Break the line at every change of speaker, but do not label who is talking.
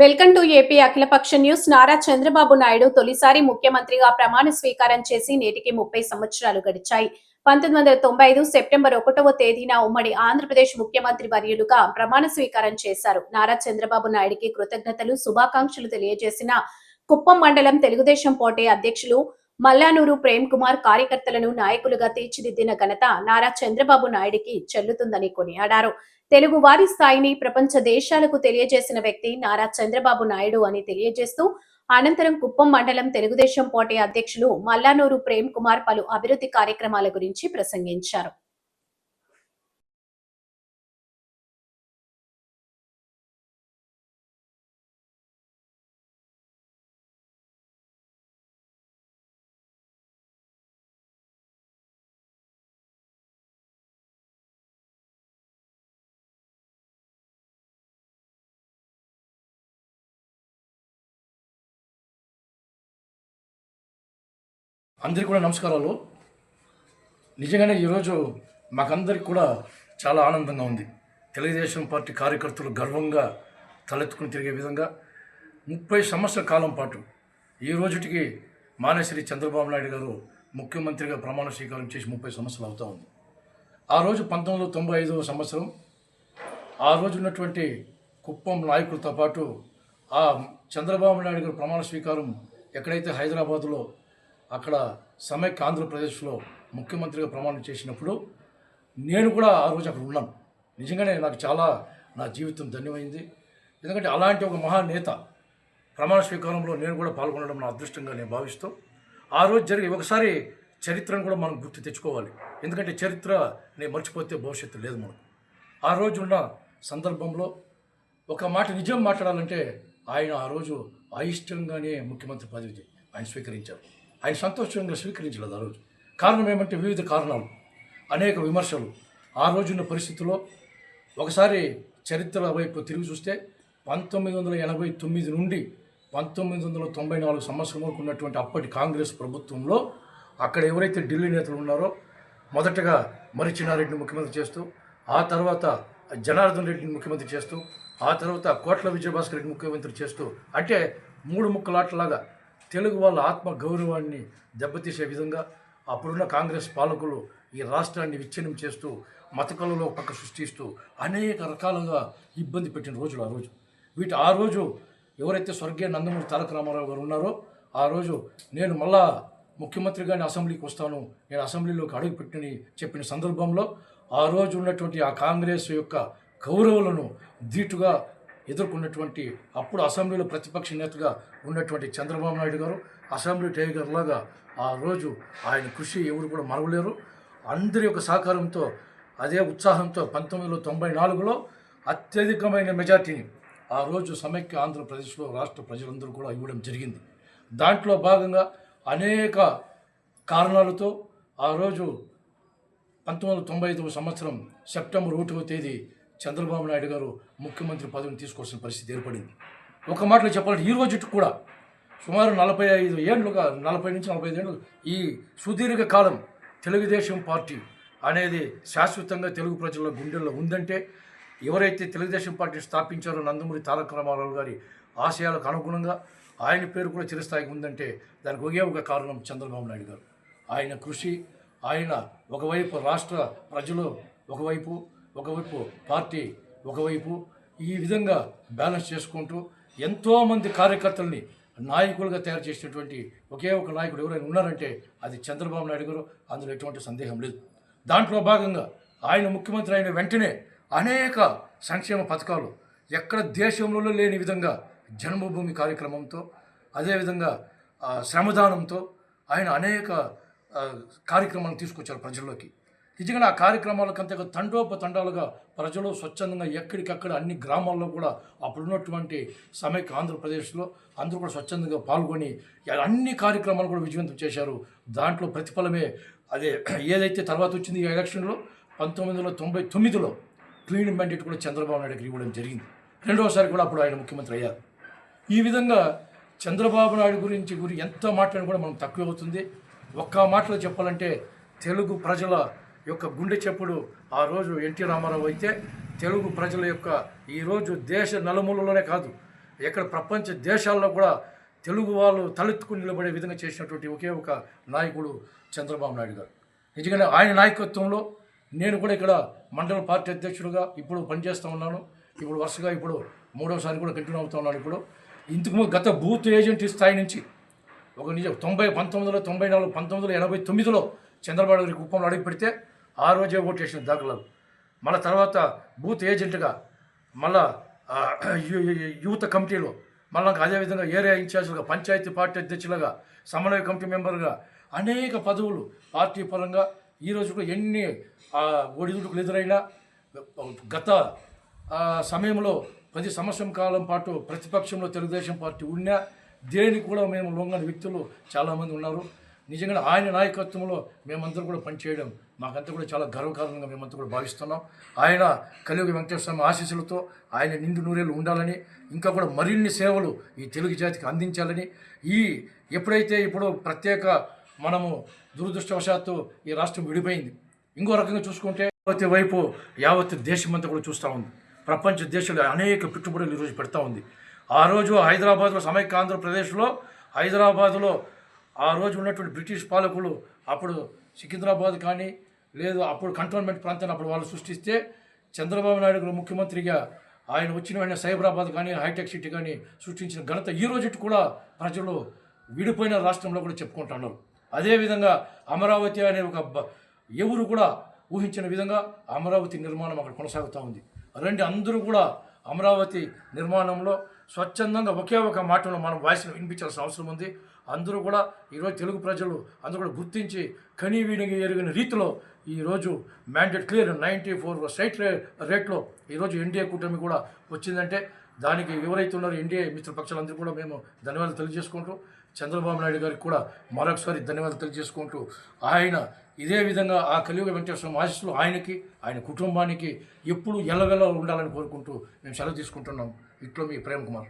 Welcome to AP Akhilapaksha news. Nara Chandrababu Naidu తొలిసారి ముఖ్యమంత్రిగా ప్రమాణ స్వీకారం చేసి నేటికి ముప్పై సంవత్సరాలు గడిచాయి. పంతొమ్మిది వందల తొంభై ఐదు సెప్టెంబర్ ఒకటవ తేదీన ఉమ్మడి ఆంధ్రప్రదేశ్ ముఖ్యమంత్రి వర్యులుగా ప్రమాణ స్వీకారం చేశారు. నారా చంద్రబాబు నాయుడికి కృతజ్ఞతలు శుభాకాంక్షలు తెలియజేసిన కుప్పం మండలం తెలుగుదేశం పోటీ అధ్యక్షులు మల్లానూరు ప్రేమ్ కుమార్ కార్యకర్తలను నాయకులుగా తీర్చిదిద్దిన ఘనత నారా చంద్రబాబు నాయుడికి చెల్లుతుందని కొనియాడారు. తెలుగు వారి స్థాయిని ప్రపంచ దేశాలకు తెలియజేసిన వ్యక్తి నారా చంద్రబాబు నాయుడు అని తెలియజేస్తూ అనంతరం కుప్పం మండలం తెలుగుదేశం పోటీ అధ్యక్షులు మల్లానూరు ప్రేమ్ కుమార్ పలు అభివృద్ధి కార్యక్రమాల గురించి ప్రసంగించారు.
అందరికీ కూడా నమస్కారాలు. నిజంగానే ఈరోజు మాకందరికి కూడా చాలా ఆనందంగా ఉంది. తెలుగుదేశం పార్టీ కార్యకర్తలు గర్వంగా తలెత్తుకుని తిరిగే విధంగా ముప్పై సంవత్సరాల కాలం పాటు ఈ రోజుటికి మానేశ్వరి చంద్రబాబు నాయుడు గారు ముఖ్యమంత్రిగా ప్రమాణ స్వీకారం చేసి ముప్పై సంవత్సరాలు అవుతా ఉంది. ఆ రోజు పంతొమ్మిది వందల తొంభై ఐదవ సంవత్సరం ఆ రోజు ఉన్నటువంటి కుప్పం నాయకులతో పాటు ఆ చంద్రబాబు నాయుడు గారు ప్రమాణ స్వీకారం ఎక్కడైతే హైదరాబాదులో అక్కడ సమైక్య ఆంధ్రప్రదేశ్లో ముఖ్యమంత్రిగా ప్రమాణం చేసినప్పుడు నేను కూడా ఆ రోజు అక్కడ ఉన్నాను. నిజంగానే నాకు చాలా నా జీవితం ధన్యమైంది. ఎందుకంటే అలాంటి ఒక మహానేత ప్రమాణ స్వీకారంలో నేను కూడా పాల్గొనడం నా అదృష్టంగా నేను భావిస్తూ ఆ రోజు జరిగి ఒకసారి చరిత్రను కూడా మనం గుర్తు తెచ్చుకోవాలి. ఎందుకంటే చరిత్ర నేను మర్చిపోతే భవిష్యత్తు లేదు మనకు. ఆ రోజు ఉన్న సందర్భంలో ఒక మాట నిజం మాట్లాడాలంటే ఆయన ఆ రోజు అయిష్టంగానే ముఖ్యమంత్రి పదవి ఆయన స్వీకరించారు. ఆయన సంతోషంగా స్వీకరించలేదు ఆ రోజు. కారణం ఏమంటే వివిధ కారణాలు అనేక విమర్శలు. ఆ రోజున్న పరిస్థితుల్లో ఒకసారి చరిత్ర వైపు తిరిగి చూస్తే పంతొమ్మిది వందల ఎనభై తొమ్మిది నుండి పంతొమ్మిది వందల తొంభై నాలుగు సంవత్సరం వరకు ఉన్నటువంటి అప్పటి కాంగ్రెస్ ప్రభుత్వంలో అక్కడ ఎవరైతే ఢిల్లీ నేతలు ఉన్నారో మొదటగా మరిచినారెడ్డిని ముఖ్యమంత్రి చేస్తూ ఆ తర్వాత జనార్దన్ రెడ్డిని ముఖ్యమంత్రి చేస్తూ ఆ తర్వాత కోట్ల విజయభాస్కర్ రెడ్డి ముఖ్యమంత్రి చేస్తూ అంటే మూడు ముక్కలాటలాగా తెలుగు వాళ్ళ ఆత్మ గౌరవాన్ని దెబ్బతీసే విధంగా అప్పుడున్న కాంగ్రెస్ పాలకులు ఈ రాష్ట్రాన్ని విచ్ఛిన్నం చేస్తూ మతకలలో పక్క సృష్టిస్తూ అనేక రకాలుగా ఇబ్బంది పెట్టిన రోజులు ఆ రోజు. వీటి ఆ రోజు ఎవరైతే స్వర్గీయ నందమూరి తారక రామారావు గారు ఉన్నారో ఆ రోజు నేను మళ్ళా ముఖ్యమంత్రిగానే అసెంబ్లీకి వస్తాను నేను అసెంబ్లీలోకి అడుగు పెట్టని చెప్పిన సందర్భంలో ఆ రోజు ఉన్నటువంటి ఆ కాంగ్రెస్ యొక్క గౌరవులను ధీటుగా ఎదుర్కొన్నటువంటి అప్పుడు అసెంబ్లీలో ప్రతిపక్ష నేతగా ఉన్నటువంటి చంద్రబాబు నాయుడు గారు అసెంబ్లీ టైగర్ లాగా ఆ రోజు ఆయన కృషి ఎవరు కూడా మరవలేరు. అందరి యొక్క సహకారంతో అదే ఉత్సాహంతో పంతొమ్మిది వందల తొంభై నాలుగులో అత్యధికమైన మెజార్టీని ఆ రోజు సమైక్య ఆంధ్రప్రదేశ్లో రాష్ట్ర ప్రజలందరూ కూడా ఇవ్వడం జరిగింది. దాంట్లో భాగంగా అనేక కారణాలతో ఆ రోజు పంతొమ్మిది వందల తొంభై ఐదవ సంవత్సరం సెప్టెంబర్ ఒకటవ తేదీ చంద్రబాబు నాయుడు గారు ముఖ్యమంత్రి పదవిని తీసుకోవాల్సిన పరిస్థితి ఏర్పడింది. ఒక మాటలో చెప్పాలంటే ఈ రోజు కూడా సుమారు నలభై ఐదు ఏళ్ళుగా నలభై నుంచి నలభై ఐదు ఏళ్ళు ఈ సుదీర్ఘ కాలం తెలుగుదేశం పార్టీ అనేది శాశ్వతంగా తెలుగు ప్రజల గుండెల్లో ఉందంటే ఎవరైతే తెలుగుదేశం పార్టీ స్థాపించారో నందమూరి తారక రామారావు గారి ఆశయాలకు అనుగుణంగా ఆయన పేరు కూడా చిరస్థాయికి ఉందంటే దానికి ఒకే ఒక కారణం చంద్రబాబు నాయుడు గారు. ఆయన కృషి ఆయన ఒకవైపు రాష్ట్ర ప్రజలు ఒకవైపు ఒకవైపు పార్టీ ఒకవైపు ఈ విధంగా బ్యాలెన్స్ చేసుకుంటూ ఎంతోమంది కార్యకర్తల్ని నాయకులుగా తయారు చేసినటువంటి ఒకే ఒక నాయకుడు ఎవరైనా ఉన్నారంటే అది చంద్రబాబు నాయుడు గారు. అందులో ఎటువంటి సందేహం లేదు. దాంట్లో భాగంగా ఆయన ముఖ్యమంత్రి అయిన వెంటనే అనేక సంక్షేమ పథకాలు ఎక్కడ దేశంలో లేని విధంగా జన్మభూమి కార్యక్రమంతో అదేవిధంగా శ్రమదానంతో ఆయన అనేక ఆ, కార్యక్రమాలను తీసుకొచ్చారు ప్రజల్లోకి. నిజంగా ఆ కార్యక్రమాలకంతగా తండోపతండాలుగా ప్రజలు స్వచ్ఛందంగా ఎక్కడికక్కడ అన్ని గ్రామాల్లో కూడా అప్పుడున్నటువంటి సమైక్య ఆంధ్రప్రదేశ్లో అందరూ కూడా స్వచ్ఛందంగా పాల్గొని అన్ని కార్యక్రమాలు కూడా విజయవంతం చేశారు. దాంట్లో ప్రతిఫలమే అదే ఏదైతే తర్వాత వచ్చింది ఈ ఎలక్షన్లో పంతొమ్మిది వందల తొంభై తొమ్మిదిలో క్లీన్ మ్యాండేట్ కూడా చంద్రబాబు నాయుడుకి ఇవ్వడం జరిగింది. రెండవసారి కూడా అప్పుడు ఆయన ముఖ్యమంత్రి అయ్యారు. ఈ విధంగా చంద్రబాబు నాయుడు గురించి గురి ఎంత మాట్లాడినా కూడా మనం తక్కువ అవుతుంది. ఒక్క మాటలో చెప్పాలంటే తెలుగు ప్రజల యొక్క గుండె చెప్పుడు ఆ రోజు ఎన్టీ రామారావు అయితే తెలుగు ప్రజల యొక్క ఈరోజు దేశ నలుమూలలోనే కాదు ఎక్కడ ప్రపంచ దేశాల్లో కూడా తెలుగు వాళ్ళు తలెత్తుకుని నిలబడే విధంగా చేసినటువంటి ఒకే ఒక నాయకుడు చంద్రబాబు నాయుడు గారు. నిజంగానే ఆయన నాయకత్వంలో నేను కూడా ఇక్కడ మండల పార్టీ అధ్యక్షుడుగా ఇప్పుడు పనిచేస్తూ ఉన్నాను. ఇప్పుడు వరుసగా ఇప్పుడు మూడోసారి కూడా కంటిన్యూ అవుతా ఉన్నాను ఇప్పుడు. ఇంతకు ముందు గత బూత్ ఏజెంట్ స్థాయి నుంచి ఒక నిజం తొంభై పంతొమ్మిది వందల తొంభై నాలుగు పంతొమ్మిది వందల ఎనభై తొమ్మిదిలో చంద్రబాబు గారి కుప్పంలో అడుగు పెడితే ఆ రోజే ఓటు వేసిన దాఖలాలు. మళ్ళీ తర్వాత బూత్ ఏజెంట్గా మళ్ళా ఆ, యూత్ కమిటీలో మళ్ళీ అదేవిధంగా ఏరియా ఇన్ఛార్జ్లుగా పంచాయతీ పార్టీ అధ్యక్షులుగా సమన్వయ కమిటీ మెంబర్గా అనేక పదవులు పార్టీ పరంగా ఈ కూడా ఎన్ని ఆ, ఒడిదుడుకులు ఎదురైనా గత సమయంలో ప్రతి సంవత్సరం కాలం పాటు ప్రతిపక్షంలో తెలుగుదేశం పార్టీ ఉన్నా దేనికి కూడా మేము లొంగని వ్యక్తులు చాలామంది ఉన్నారు. నిజంగా ఆయన నాయకత్వంలో మేమందరం కూడా పనిచేయడం మాకంతా కూడా చాలా గర్వకారణంగా మేమంతా కూడా భావిస్తున్నాం. ఆయన కలియుగ వెంకటేశ్వర స్వామి ఆశీస్సులతో ఆయన నిండు నూరేళ్ళు ఉండాలని ఇంకా కూడా మరిన్ని సేవలు ఈ తెలుగు జాతికి అందించాలని ఈ ఎప్పుడైతే ఇప్పుడు ప్రత్యేక మనము దురదృష్టవశాత్తు ఈ రాష్ట్రం విడిపోయింది ఇంకో రకంగా చూసుకుంటే యావత్ వైపు యావత్ దేశమంతా కూడా చూస్తూ ఉంది. ప్రపంచ దేశాలు అనేక పెట్టుబడులు ఈరోజు పెడతా ఉంది. ఆ రోజు హైదరాబాద్లో సమైక్య ఆంధ్రప్రదేశ్లో హైదరాబాద్లో ఆ రోజు ఉన్నటువంటి బ్రిటిష్ పాలకులు అప్పుడు సికింద్రాబాద్ కానీ లేదు అప్పుడు కంటోన్మెంట్ ప్రాంతాన్ని అప్పుడు వాళ్ళు సృష్టిస్తే చంద్రబాబు నాయుడు గారు ముఖ్యమంత్రిగా ఆయన వచ్చిన వెంటనే సైబరాబాద్ కానీ హైటెక్ సిటీ కానీ సృష్టించిన ఘనత ఈ రోజు కూడా ప్రజలు విడిపోయిన రాష్ట్రంలో కూడా చెప్పుకుంటున్నారు. అదేవిధంగా అమరావతి అనే ఒక బ- ఎవరు కూడా ఊహించిన విధంగా అమరావతి నిర్మాణం అక్కడ కొనసాగుతూ ఉంది. రండి అందరూ కూడా అమరావతి నిర్మాణంలో స్వచ్ఛందంగా ఒకే ఒక మాటలో మనం వాయిస్ను వినిపించాల్సిన అవసరం ఉంది. అందరూ కూడా ఈరోజు తెలుగు ప్రజలు అందరూ కూడా గుర్తించి కనీ వీడికి ఎరిగిన రీతిలో ఈరోజు mandate clear ninety four site రేట్లో ఈరోజు ఎన్డీఏ కూటమి కూడా వచ్చిందంటే దానికి ఎవరైతే ఉన్నారో ఎన్డీఏ మిత్రపక్షాలందరూ కూడా మేము ధన్యవాదాలు తెలియజేసుకుంటూ చంద్రబాబు నాయుడు గారికి కూడా మరొకసారి ధన్యవాదాలు తెలియజేసుకుంటూ ఆయన ఇదే విధంగా ఆ కలియుగ వెంకటేశ్వర ఆశీస్సులు ఆయనకి ఆయన కుటుంబానికి ఎప్పుడు ఎల్లవెల్ల ఉండాలని కోరుకుంటూ మేము సెలవు తీసుకుంటున్నాం. ఇట్లో మీ ప్రేమ్ కుమార్